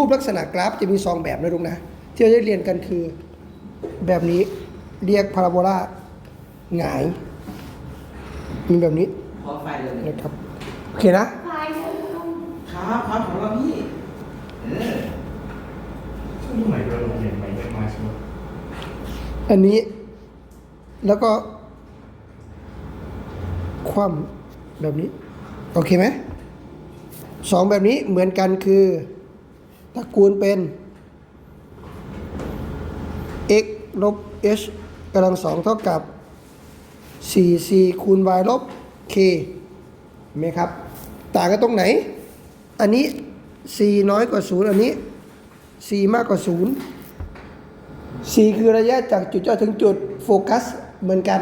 รูปลักษณะกราฟจะมีสองแบบนะลูกนะ ที่เราได้เรียนกันคือแบบนี้เรียกพาราโบลาหงาย มีแบบนี้พร้อมไฟเลยนะครับโอเคนะไฟเดิมครับครับผมว่าพี่เออช่วงใหม่เราโรงเรียนใหม่ไม่มาใช่ไหมอันนี้แล้วก็ คว่ำแบบนี้ โอเคไหมสองแบบนี้เหมือนกันคือ ตระกูลเป็น x ลบ h กำลังสองเท่ากับ 4c คูณ y ลบ k เห็นไหมครับ ต่างกันตรงไหน อันนี้ c น้อยกว่า 0 อันนี้ c มากกว่า 0 c คือระยะจากจุดยอดถึงจุดโฟกัสเหมือนกัน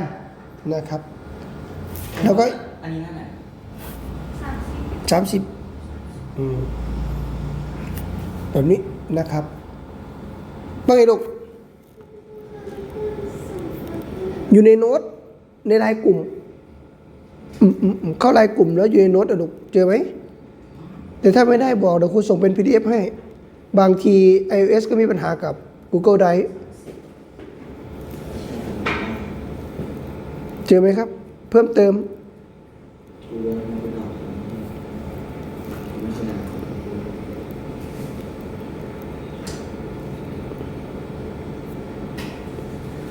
นะครับ แล้วก็ อันนี้นั่นแหละสามสิบ30อืม แบบนี้นะครับว่าไงลูก อยู่ในโน้ตในไลน์กลุ่ม เข้าไลน์กลุ่มแล้วอยู่ในโน้ตอะลูก เจอไหม แต่ถ้าไม่ได้บอกเดี๋ยวครูส่งเป็น PDF ให้ บางที iOS ก็มีปัญหากับ Google Drive เจอไหมครับ เพิ่มเติม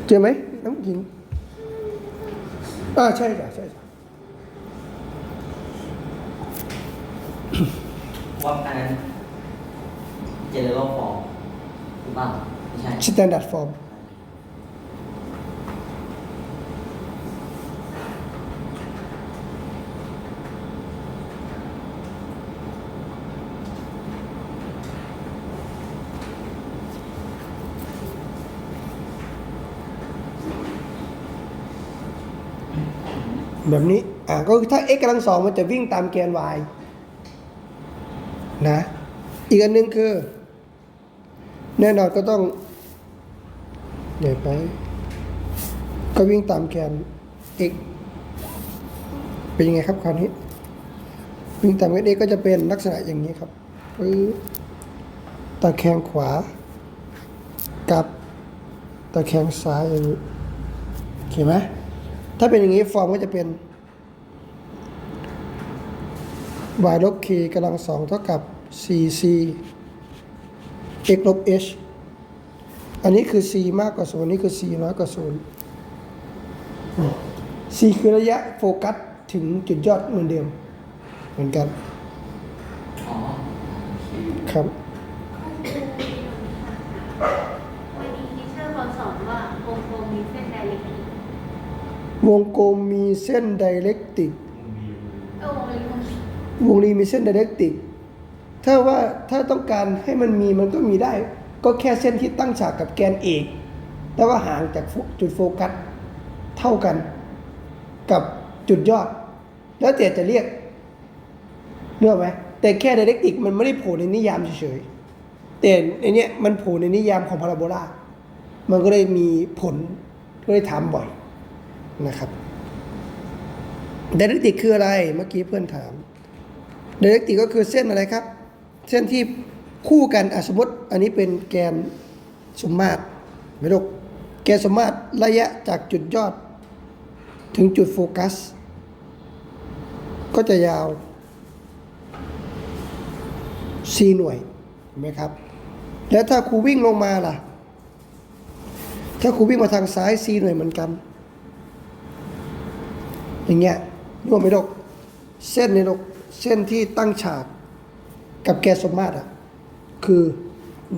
เจอไหมน้ำหญิงอ่าใช่จ้ะใช่จ้ะว่าอันนั้นเจเนอเรลฟอร์มหรือเปล่าไม่ใช่ สแตนดาร์ดฟอร์ม แบบนี้ อ่าก็คือถ้า x กำลังสองมันจะวิ่งตามแกน y นะ อีกอันหนึ่งคือ แน่นอนก็ต้องใหญ่ไป ก็วิ่งตามแกน x เป็นยังไงครับคราวนี้ วิ่งตามแกน x ก็จะเป็นลักษณะอย่างนี้ครับปึ๊บตะแคงขวา กับตะแคงซ้ายอย่างนี้เห็นไหม ถ้าเป็นอย่างนี้ฟอร์มก็จะเป็น y ลบ k กำลังสองเท่ากับ 4c x ลบ h อันนี้คือ c มากกว่า0อันนี้คือ c น้อยกว่า0อืม c คือระยะโฟกัสถึงจุดยอดเหมือนเดิม เหมือนกันอ๋อครับ วันนี้ทีเชอร์เขาสอนว่าวงกลมมีเส้นไดเรกติก วงกลมมีเส้นไดเรกติก วงรีมีเส้นไดเรกติก ถ้าว่าถ้าต้องการให้มันมีมันก็มีได้ ก็แค่เส้นที่ตั้งฉากกับแกนเอกแต่ว่าห่างจากจุดโฟกัสเท่ากันกับจุดยอด แล้วแต่จะเรียกเนื้ออกไหมแต่แค่ไดเรกติกมันไม่ได้โผล่ในนิยามเฉยๆแต่ในเนี้ยมันโผล่ในนิยามของพาราโบลามันก็เลยมีผลก็เลยถามบ่อย นะครับไดเรกติกคืออะไรเมื่อกี้เพื่อนถามไดเรกติกก็คือเส้นอะไรครับ เส้นที่คู่กันอสมมติอันนี้เป็นแกนสมมาตรไม่ลูกแกนสมมาตรระยะจากจุดยอด ถึงจุดโฟกัส ก็จะยาว 4 หน่วยเห็นไหมครับ แล้วถ้าครูวิ่งลงมาล่ะ ถ้าครูวิ่งมาทางซ้าย 4 หน่วยเหมือนกัน อย่างเงี้ยรวมไปลูกเส้นในโลกเส้นที่ตั้งฉากกับแกนสมมาตรอะคือ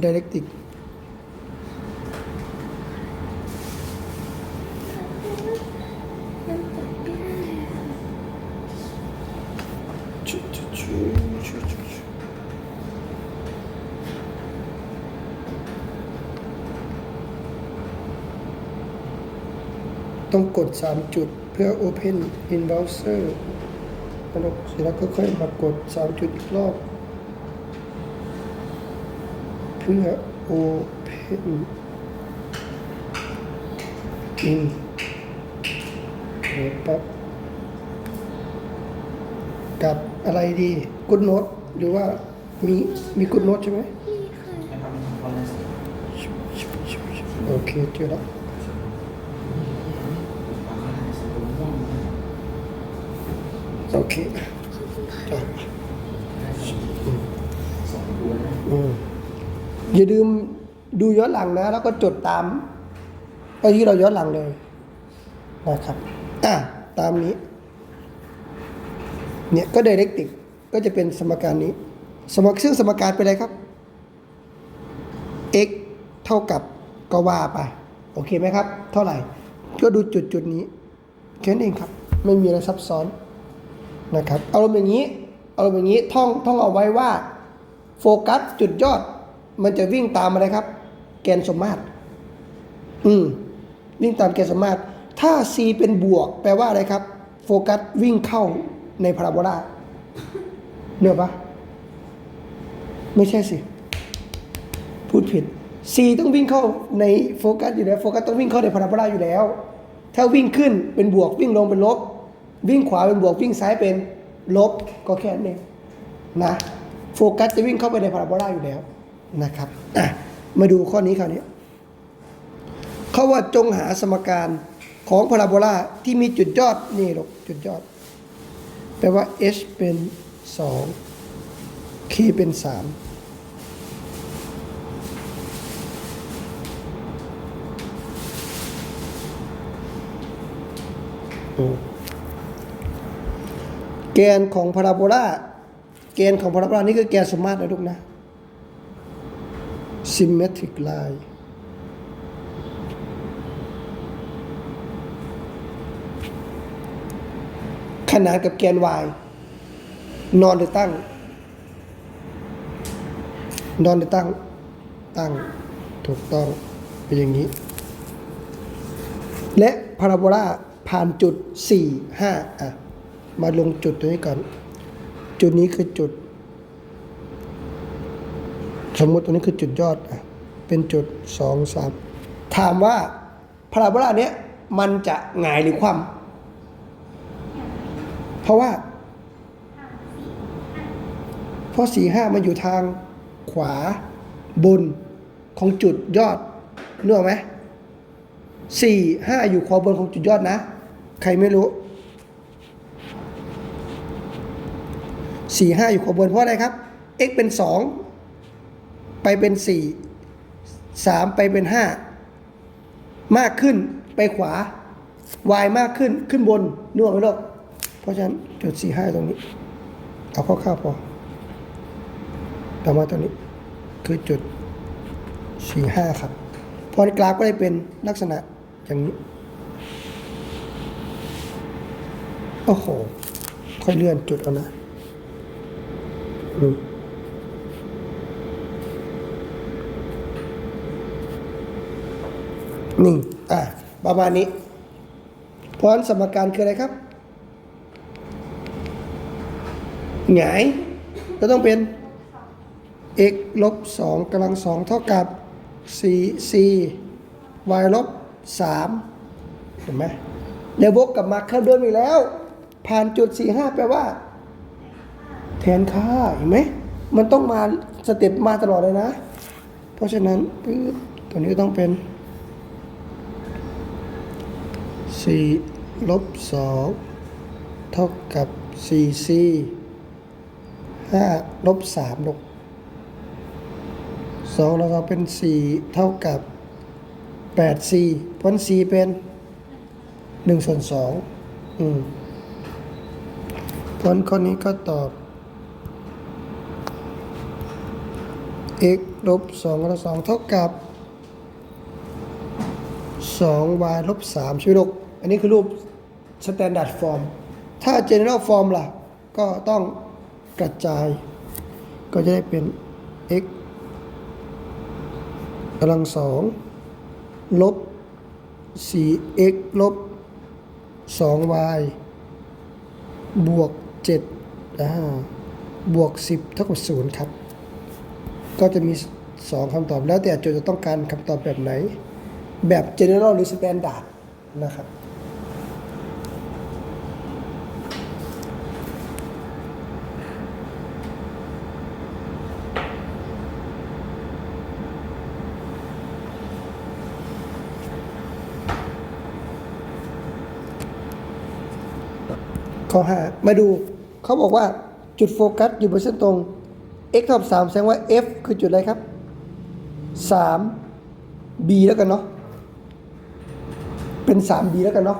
dialectic ต้องกด 3 จุด พื่อ Open in Browser เสร็จแล้วก็ค่อยมากด 3 จุดอีกรอบ เพื่อ Open in เดี๋ยวปั๊บกับอะไรดีกุดโนตหรือว่ามีมีกุดโนตใช่ไหมมีค่ะโอเคเจอแล้ว นะอืมอย่าลืมดูย้อนหลังนะ แล้วก็จดตามไปที่เราย้อนหลังเลยนะครับอะตามนี้ เนี่ยก็ directive ก็จะเป็นสมการนี้ สมการซึ่งสมการเป็นอะไรครับ x เท่ากับก็ว่าไป โอเคไหมครับ เท่าไหร่ ก็ดูจุดจุดนี้แค่นั้นเองครับ ไม่มีอะไรซับซ้อน นะครับเอารมณ์อย่างนี้เอารมณ์อย่างนี้ท่องท่องเอาไว้ว่าโฟกัสจุดยอด มันจะวิ่งตามอะไรครับ แกนสมมาตรอืมวิ่งตามแกนสมมาตรถ้า c เป็นบวก แปลว่าอะไรครับ โฟกัสวิ่งเข้าในพาราโบลาเนื้อปะไม่ใช่สิ พูดผิด c ต้องวิ่งเข้าในโฟกัสอยู่แล้วโฟกัสต้องวิ่งเข้าในพาราโบลาอยู่แล้ว ถ้าวิ่งขึ้นเป็นบวกวิ่งลงเป็นลบ วิ่งขวาเป็นบวกวิ่งซ้ายเป็นลบก็แค่นั้นเองนะโฟกัสจะวิ่งเข้าไปในพาราโบลาอยู่แล้วนะครับมาดูข้อนี้คราวนี้เขาว่าจงหาสมการของพาราโบลาที่มีจุดยอดนี่ลูกจุดยอด แปลว่า h เป็น 2 k เป็น3อืม แกนของพาราโบลาแกนของพาราโบลานี่คือแกนสมมาตรนะลูกนะ symmetric line ขนานกับแกน y นอนหรือตั้ง นอนหรือตั้ง ตั้ง ถูกต้อง เป็นอย่างนี้ และพาราโบลาผ่านจุด 4 5 อะ มาลงจุดตรงนี้ก่อน จุดนี้คือจุด สมมติตรงนี้คือจุดยอดอะเป็นจุด2 3ถามว่าพาราโบลาเนี้ยมันจะหงายหรือคว่ำเพราะว่าเพราะสี่ห้ามันอยู่ทางขวาบนของจุดยอดนึกออกไหมสี่ห้าอยู่ขวาบนของจุดยอดนะ ใครไม่รู้ สี่ห้าอยู่ขวาบนเพราะอะไรครับ x เป็นสองไปเป็นสี่สามไปเป็นห้ามากขึ้นไปขวา y มากขึ้นขึ้นบนนึกออกไหมลูกเพราะฉะนั้นจุดสี่ห้าตรงนี้ เอาคร่าวๆพอต่อมาตัวนี้คือจุดสี่ห้าครับพอนกราฟก็ได้เป็นลักษณะอย่างนี้ โอ้โห ค่อยเลื่อนจุดเอานะ นี่อะประมาณนี้เพราะฉะนั้นสมการคืออะไรครับหงายก็ต้องเป็น x ลบ2กำลัง2เท่ากับ 4c y ลบ3เห็นไหมเดี๋ยววกกลับมาเครื่องเดิมอีกแล้ว ผ่านจุด 45แปลว่า แทนค่าเห็นไหมมันต้องมาสเต็ปมาตลอดเลยนะ เพราะฉะนั้นตัวนี้ต้องเป็น4ลบ2เท่ากับ 4c 5ลบ3ลบสองแล้วก็เป็นสี่เท่ากับแปดสี่เพราะสี่เป็นหนึ่งส่วนสองอืมผลข้อนี้ก็ตอบ x ลบสองลบสองเท่ากับสอง y ลบสามใช่ไหมลูกอันนี้คือรูป standard form ถ้า general form ล่ะ ก็ต้องกระจาย ก็จะได้เป็น x กำลังสองลบ 4x ลบ 2y บวก7อ่าบวก 10 เท่ากับ 0 ครับ ก็จะมี 2 คำตอบแล้วแต่โจทย์จะต้องการคำตอบแบบไหน แบบ general หรือ standard นะครับข้อ5มาดูเขาบอกว่าจุดโฟกัสอยู่บนเส้นตรง x เท่ากับสามแสดงว่า f คือจุดอะไรครับสาม b แล้วกันเนาะเป็นสาม b แล้วกันเนาะ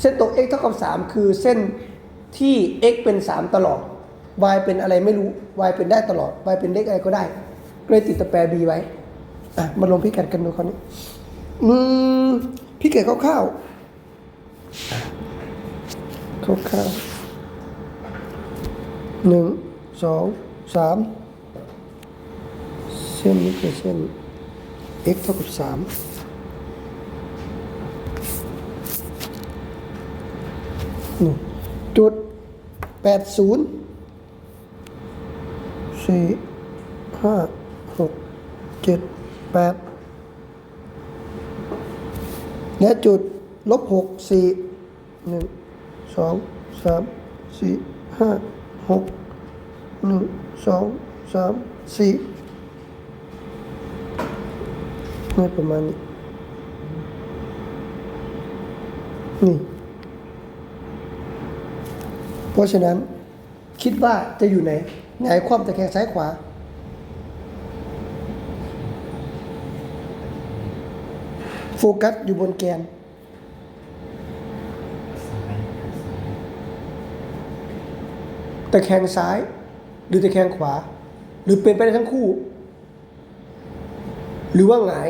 เส้นตรง x เท่ากับสามคือเส้นที่ x เป็นสามตลอด y เป็นอะไรไม่รู้ y เป็นได้ตลอด y เป็นเลขอะไรก็ได้ก็เลยติดตะแปร b ไว้อะมาลงพิกัดกันดูคราวนี้อืมพิกัดคร่าวๆคร่าวๆหนึ่งสอง สามเส้นนี้คือเส้น x เท่ากับสามนี่จุดแปดศูนย์สี่ห้าหกเจ็ดแปดและจุดลบหกสี่หนึ่งสองสามสี่ห้าหก หนึ่งสองสามสี่นี่ประมาณนี้ นี่ เพราะฉะนั้นคิดว่าจะอยู่ไหนหงายความตะแคงซ้ายขวา โฟกัสอยู่บนแกน ตะแคงซ้าย หรือตะแคงขวา หรือเป็นไปได้ทั้งคู่ หรือว่าหงาย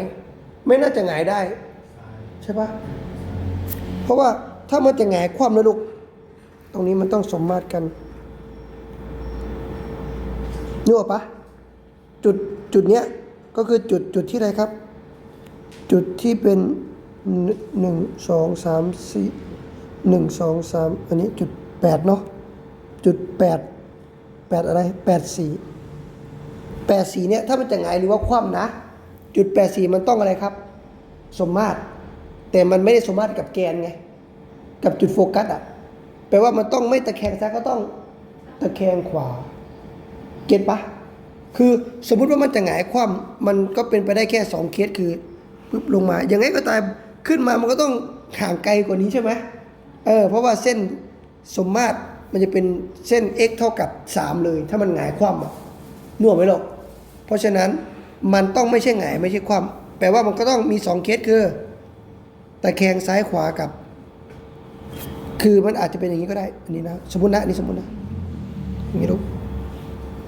ไม่น่าจะหงายได้ ใช่ปะเพราะว่าถ้ามันจะหงายคว่ำนะลูกตรงนี้มันต้องสมมาตรกันนึกออกปะจุดจุดเนี้ยก็คือจุดจุดที่ไรครับ จุดที่เป็นหนึ่งสองสามสี่หนึ่งสองสามอันนี้จุดแปดเนาะจุดแปด แปดอะไรแปดสี่แปดสี่เนี่ยถ้ามันจะหงายหรือว่าคว่ำนะ จุดแปดสี่มันต้องอะไรครับ สมมาตร แต่มันไม่ได้สมมาตรกับแกนไง กับจุดโฟกัสอะแปลว่ามันต้องไม่ตะแคงซ้ายก็ต้องตะแคงขวา เก็ตปะคือสมมุติว่ามันจะหงายคว่ำมันก็เป็นไปได้แค่สองเคสคือปึ๊บลงมา อย่างไงก็ตามขึ้นมามันก็ต้องห่างไกลกว่านี้ใช่ไหมเออเพราะว่าเส้นสมมาตร มันจะเป็นเส้น x เท่ากับ 3 เลย ถ้ามันหงายคว่ำอะนึกออกไหมหรอกเพราะฉะนั้นมันต้องไม่ใช่หงายไม่ใช่คว่ำแปลว่ามันก็ต้องมีสองเคสคือตะแคงซ้ายขวากับ คือมันอาจจะเป็นอย่างนี้ก็ได้อันนี้นะสมมตินะอันนี้สมมตินะอย่างนี้ลูก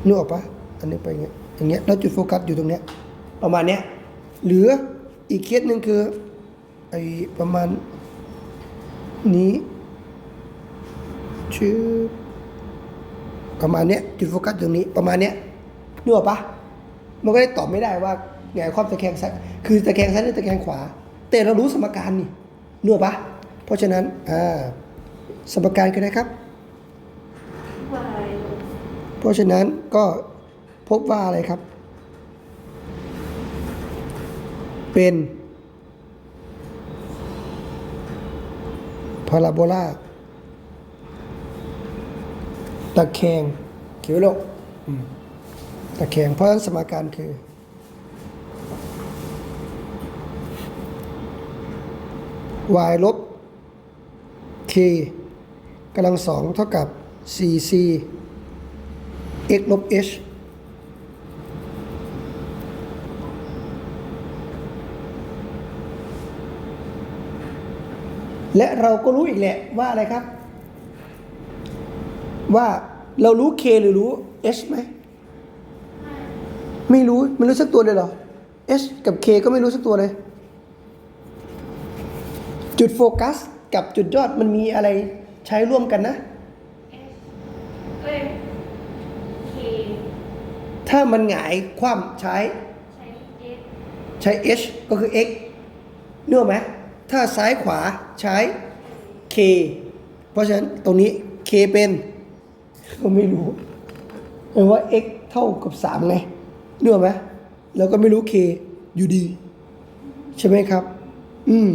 นึกออกปะอันนี้ไปอย่างเงี้ยอย่างเงี้ยแล้วจุดโฟกัสอยู่ตรงเนี้ยประมาณเนี้ยหรืออีกเคสหนึ่งคือไอ้ประมาณนี้ ชื่อประมาณเนี้ยจุดโฟกัสตรงนี้ประมาณเนี้ยนึกออกปะมันก็ได้ตอบไม่ได้ว่าไงความตะแคงซ้ายคือตะแคงซ้ายหรือตะแคงขวา แต่เรารู้สมการนี่นึกออกปะเพราะฉะนั้นอ่าสมการคืออะไรครับ เพราะฉะนั้นก็พบว่าอะไรครับ เป็นพาราโบลา ตะแคงเขียวโลกตะแคงเพราะฉะนั้นสมการคือ y ลบ k กำลังสองเท่ากับ 4c x ลบ h และเราก็รู้อีกแหละว่าอะไรครับ ว่าเรารู้ k หรือรู้ h ไหม ไม่รู้ ไม่รู้สักตัวเลยเหรอ h กับ k ก็ไม่รู้สักตัวเลย จุดโฟกัสกับจุดยอดมันมีอะไรใช้ร่วมกันนะเอ้ยเคถ้ามันหงายคว่ำใช้ ใช้เอสใช้ h ก็คือ x เนื้ออกไหม ถ้าซ้ายขวาใช้ k เพราะฉะนั้นตรงนี้ k เป็น ก็ไม่รู้แปลว่า x เท่ากับ3ไงเนื้ออกไหมแล้วก็ไม่รู้ k อยู่ดี ใช่ไหมครับ อืม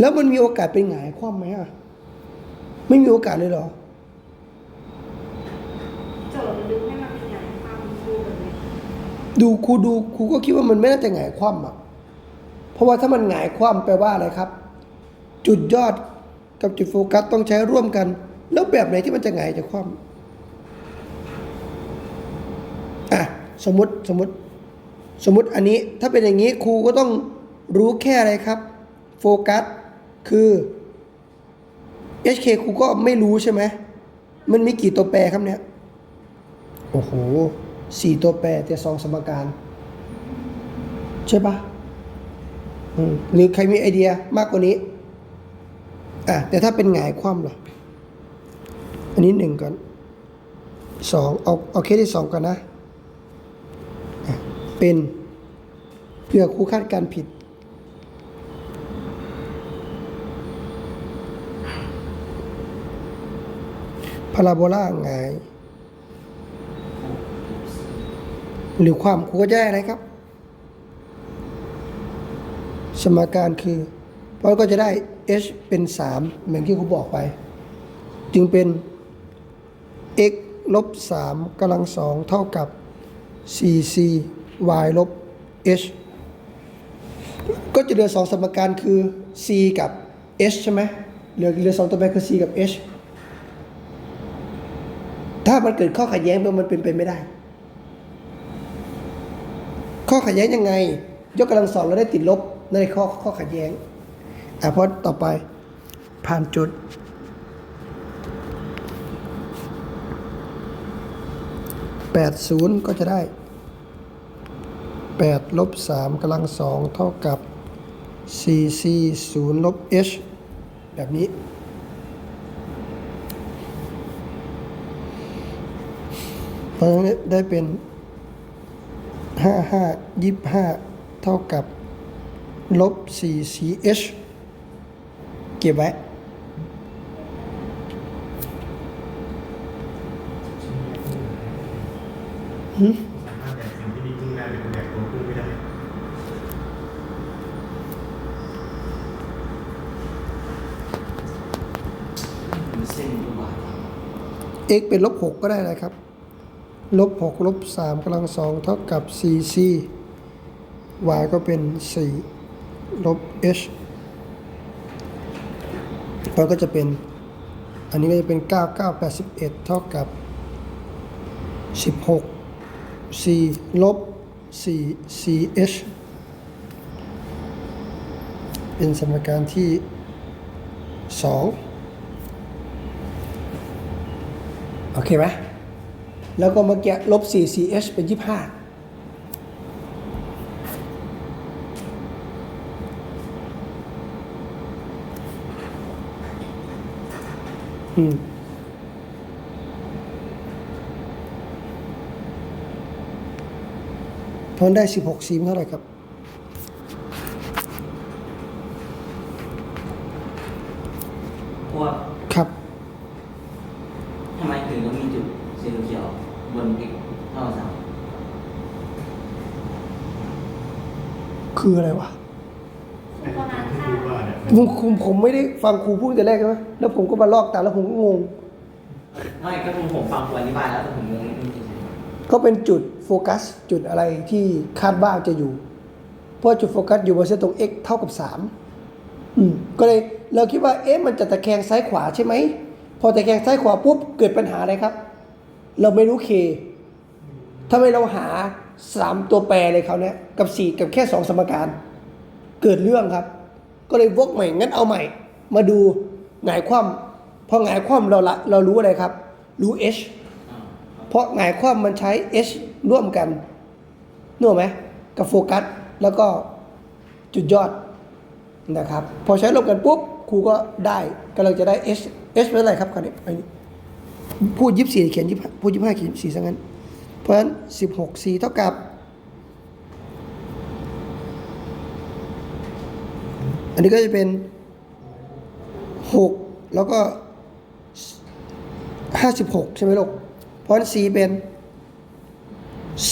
แล้วมันมีโอกาสเป็นหงายคว่ำไหมอะ ไม่มีโอกาสเลยเหรอโจทย์ดึงให้มันเป็นอย่างความดูแบบนี้ดูครูดูครูก็คิดว่ามันไม่น่าจะหงายคว่ำอะ เพราะว่าถ้ามันหงายคว่ำแปลว่าอะไรครับ จุดยอดกับจุดโฟกัสต้องใช้ร่วมกัน แล้วแบบไหนที่มันจะหงจะคว่ำอะสมมติสมมติสมมติอันนี้ถ้าเป็นอย่างนี้ครูก็ต้องรู้แค่อะไรครับโฟกัสคือ HK ครูก็ไม่รู้ใช่ไหมมันมีกี่ตัวแปรครับเนี่ย โอ้โหสี่ตัวแปรแต่สองสมการ ใช่ปะหรือใครมีไอเดียมากกว่านี้ อะ แต่ถ้าเป็นหงายคว่ำล่ะ อันนี้หนึ่งก่อนสองเอาเอาเคสที่สองก่อนนะ เป็นเพื่อครูคาดการผิด พาราโบลาหงาย หรือความครูก็จะได้อะไรครับ สมการคือเพราะก็จะได้ h เป็น 3 เหมือนที่ครูบอกไป จึงเป็น x ลบ3กำลังสองเท่ากับ 4c y ลบ h ก็จะเหลือสองสมการคือ c กับ h ใช่ไหมเหลือเหลือสองตัวแปรคือ c กับ h ถ้ามันเกิดข้อขัดแย้งมันเป็นไปไม่ได้ ข้อขัดแย้งยังไง ยกกำลังสองเราได้ติดลบในข้อข้อขัดแย้งอะเพราะต่อไปผ่านจุด 80 ก็จะได้ 8 ลบ 3กำลังสองเท่ากับ 4c 0 ลบ h แบบนี้ เพราะฉะนั้นได้เป็นห้าห้ายี่ห้าเท่ากับ ลบสี่ ch เก็บไว้ หืม สามารถ แบกสิ่งที่ดีขึ้นได้เป็นแบกตัวขึ้นไม่ได้มีเส้นดูบาด x เป็นลบหกก็ได้นะครับ ลบหกลบสามกำลังสองเท่ากับ 4c y ก็เป็น 4 ลบ h มันก็จะเป็น อันนี้ก็จะเป็น 9 9 81 เท่ากับ 16 c ลบ 4 ch เป็นสมการที่ 2 โอเคไหมแล้วก็เมื่อกี้ลบ 4ch เป็น 25อืม เพราะได้ 16ซีมเท่าไหร่ครับเพราะว่าครับ ทำไมถึงต้องมีจุดสีเขียวบน x เท่ากับสามคืออะไรวะอุปมาณที่ค่าครูว่าเนี่ยผมผมผมไม่ได้ฟังครูพูดแต่แรกใช่ไหมแล้วผมก็มาลอกตามแล้วผมก็งง ไม่ก็คือผมฟังครูอธิบายแล้วแต่ผมงงนิดนึงเฉยก็เป็นจุด โฟกัสจุดอะไรที่คาดว่าจะอยู่ เพราะจุดโฟกัสอยู่บนเส้นตรง x เท่ากับ 3 อืมก็เลยเราคิดว่าเอ๊ะมันจะตะแคงซ้ายขวาใช่ไหม พอตะแคงซ้ายขวาปุ๊บเกิดปัญหาอะไรครับ เราไม่รู้เคทำไมเราหา 3 ตัวแปรเลยเขาเนี่ยกับ 4 กับแค่ 2 สมการ เกิดเรื่องครับ ก็เลยวกใหม่งั้นเอาใหม่ มาดูหงายคว่ำพอหงายคว่ำเราละเรารู้อะไรครับ รู้ h ๆอ่าครับเพราะหงายความมันใช้ h ร่วมกันนึกออกไหมกับโฟกัสแล้วก็จุดยอดนะครับ พอใช้ร่วมกันปุ๊บครูก็ได้ก็เราจะได้ h h เป็นอะไรครับคราวนี้อันนี้พูดยิบสี่เขียนยิบพูดยิบห้าเขียนสี่ซะงั้น เพราะฉะนั้นสิบหกสี่เท่ากับ อันนี้ก็จะเป็นหกแล้วก็ห้าสิบหกใช่ไหมลูกเพราะฉะนั้น c เป็น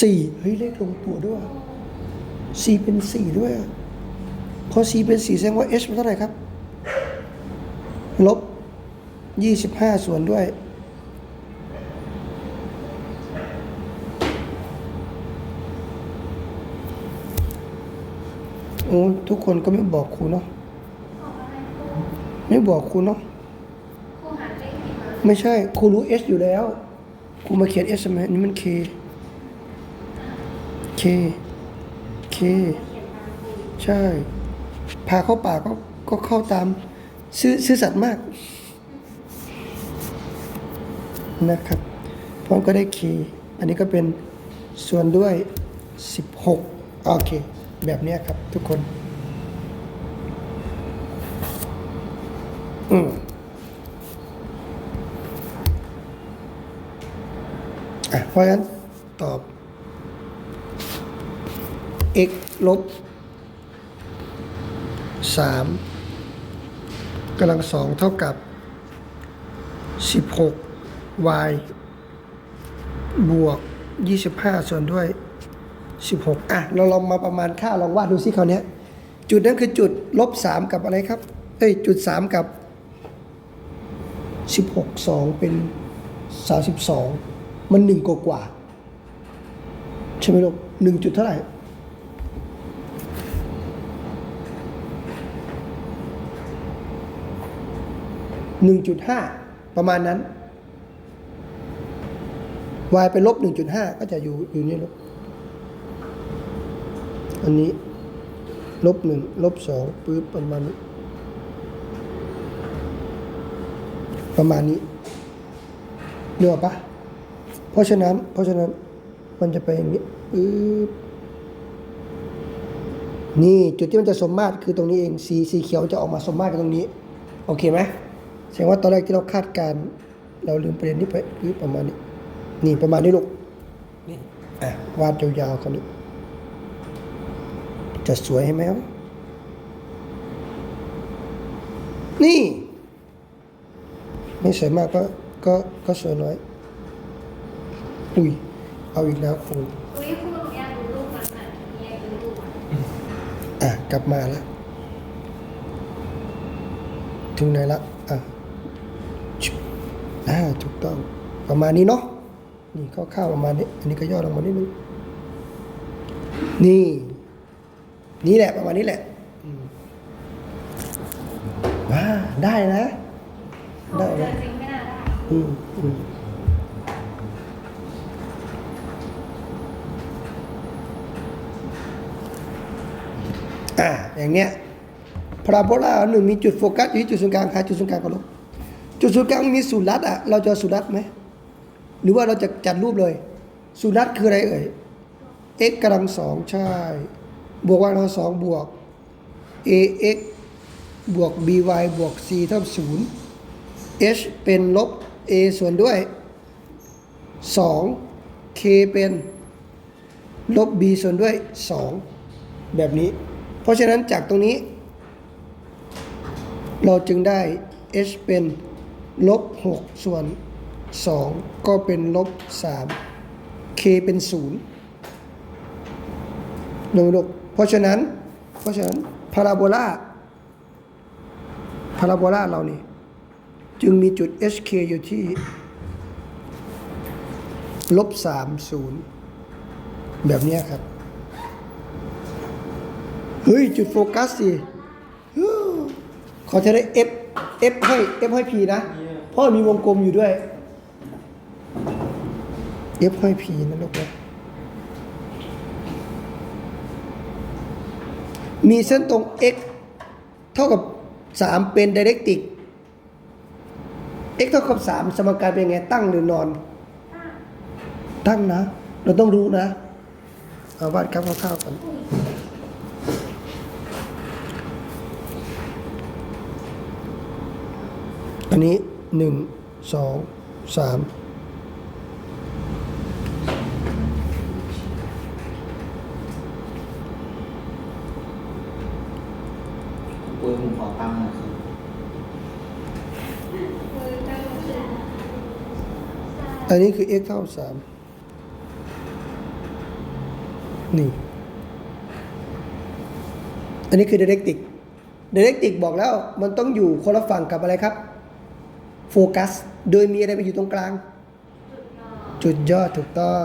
สี่เฮ้ยเลขลงตัวด้วย c เป็นสี่ด้วย พอะพอ c เป็นสี่แสดงว่า h เป็นเท่าไหร่ครับ ลบยี่สิบห้าส่วนด้วยโอ้ทุกคนก็ไม่บอกครูเนาะไม่บอกครูเนาะไม่ใช่ครูรู้ S อยู่แล้วครูมาเขียน S ทำไมนนี้มัน K K K เค ใช่ พาเข้าป่าก็ก็เข้าตาม ซื่อซื่อสัตย์มาก นะครับพร้อมก็ได้คีอันนี้ก็เป็นส่วนด้วย 16 โอเค แบบนี้ครับทุกคน อืมอะเพราะฉะนั้นตอบ x ลบ3กำลังสองเท่ากับ16 y บวก25ส่วนด้วย16อะ เราลองมาประมาณค่าลองวาดดูสิคราวนี้จุดนั้นคือจุดลบ3กับอะไรครับ เอ้ย จุด3กับ16 2เป็น32มันหนึ่งกว่ากว่า ใช่ไหมลูกหนึ่งจุดเท่าไหร่ หนึ่งจุดห้าประมาณนั้น y ไปลบหนึ่งจุดห้าก็จะอยู่อยู่นี่ลบ อันนี้ ลบหนึ่งลบสองปึ๊บประมาณนี้ ประมาณนี้เนื้ออกปะเพราะฉะนั้น เพราะฉะนั้นมันจะไปอย่างนี้ปึ๊บนี่จุดที่มันจะสมมาตรคือตรงนี้เอง สีสีเขียวจะออกมาสมมาตรกันตรงนี้ โอเคไหม แสดงว่าตอนแรกที่เราคาดการณ์เราลืมประเด็นนี้ไปปึ๊บประมาณนี้ นี่ประมาณนี้ลูกนี่อะวาดยาวๆคนนี้ จะสวยให้ไหมวะนี่ ไม่สวยมากก็ก็ก็สวยน้อย อุ้ย เอาอีกแล้วครูอุ้ยครูหนูอยากดูรูปมันอะอยากดูรูปอะอะ กลับมาแล้วถึงไหนละอะชิบ อ่าถูกต้องประมาณนี้เนาะนี่คร่าวๆประมาณนี้ อันนี้ก็ย่อลงมานิดนึงนี่ นี่แหละประมาณนี้แหละอืมว้าได้นะของได้เจอนะจริงไม่น่าได้อืมอืมอ่าอย่างเนี้ยพาราโบลาหนึ่งมีจุดโฟกัสอยู่ที่จุดศูนย์กลางหาจุดศูนย์กลางก่อนลูก จุดศูนย์กลางมีศูนย์รัดอะเราจะเอาศูนย์รัดไหมหรือว่าเราจะจัดรูปเลยศูนย์รัดคืออะไรเอ่ย x กำลังสองใช่ บวก y กำลังสองบวก ax บวก by บวก c เท่ากับศูนย์ h เป็นลบ a ส่วนด้วย 2 k เป็นลบ b ส่วนด้วย 2 แบบนี้ เพราะฉะนั้นจากตรงนี้ เราจึงได้ h เป็น ลบ6ส่วน 2 ก็เป็นลบ3 k เป็น 0ลงลูกเพราะฉะนั้น เพราะฉะนั้นพาราโบลาพาราโบลาเรานี่จึงมีจุด HK อยู่ที่ลบสามศูนย์แบบนี้ครับ เฮ้ย จุดโฟกัสสิฮู้ขอจะได้ F F ให้ F ให้ P นะ เพราะมีวงกลมอยู่ด้วย F ให้ P นะลูกนะมีเส้นตรง x เท่ากับ 3 เป็น directic x เท่ากับ 3 สมการเป็นไงตั้งหรือนอน ตั้งนะ เราต้องรู้นะ เอาวาดครับคร่าวๆก่อนอันนี้ หนึ่งสองสามปุ้ยผมขอตั้งหน่อยครับอันนี้คือ x เท่าสามนี่ อันนี้คือ directic directic บอกแล้วมันต้องอยู่คนละฝั่งกับอะไรครับโฟ กัส โดยมีอะไรไปอยู่ตรงกลาง จุดยอดถูกต้อง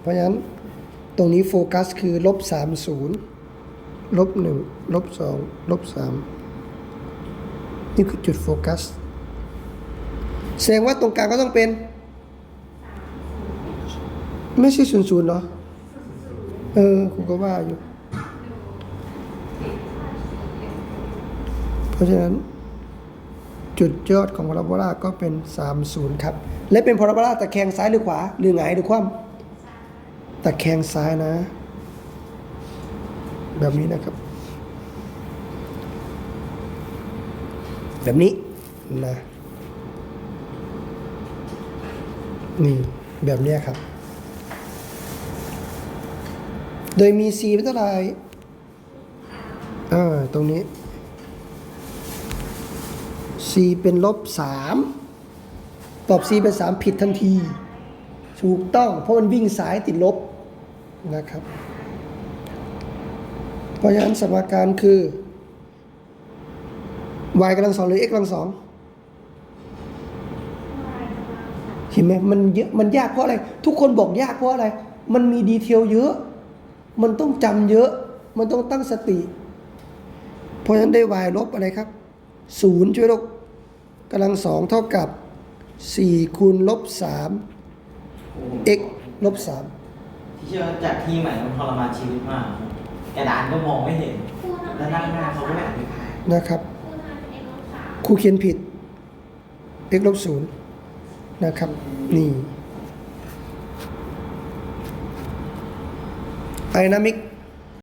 เพราะฉะนั้นตรงนี้โฟกัสคือลบสามศูนย์ลบหนึ่งลบสองลบสามนี่คือจุดโฟกัส แสดงว่าตรงกลางก็ต้องเป็น ไม่ใช่ศูนย์ศูนย์เนาะเออกูก็ว่าอยู่ เพราะฉะนั้น จุดยอดของพาราโบลาก็เป็น 30 ครับ และเป็นพาราโบลาตะแคงซ้ายหรือขวา หรือหงายหรือคว่ำตะแคงซ้ายนะ แบบนี้นะครับ แบบนี้นะนี่แบบนี้ครับ โดยมี c เป็นเท่าไหร่อ่าตรงนี้ c เป็นลบสามตอบ c เป็นสามผิดทันที ถูกต้อง เพราะมันวิ่งสายติดลบนะครับ เพราะฉะนั้นสมการคือ y กำลังสองหรือ x กำลังสองเห็นไหมมันเยอะมันยากเพราะอะไร ทุกคนบอกยากเพราะอะไร มันมีดีเทลเยอะ มันต้องจำเยอะ มันต้องตั้งสติ เพราะฉะนั้นได้ y ลบอะไรครับศูนย์ช่วยลบ กำลังสองเท่ากับ 4 คูณลบ 3 x ลบ 3 ที่เชื่อว่าจากที่ใหม่มันทรมานชีวิตมากกระดานก็มองไม่เห็นคู่ทำแล้วนั่งหน้าเขาก็ไม่อธิบายนะครับคู่ทำเป็นเอกลบสามครูเขียนผิด x ลบศูนย์นะครับ นี่ไอนามิก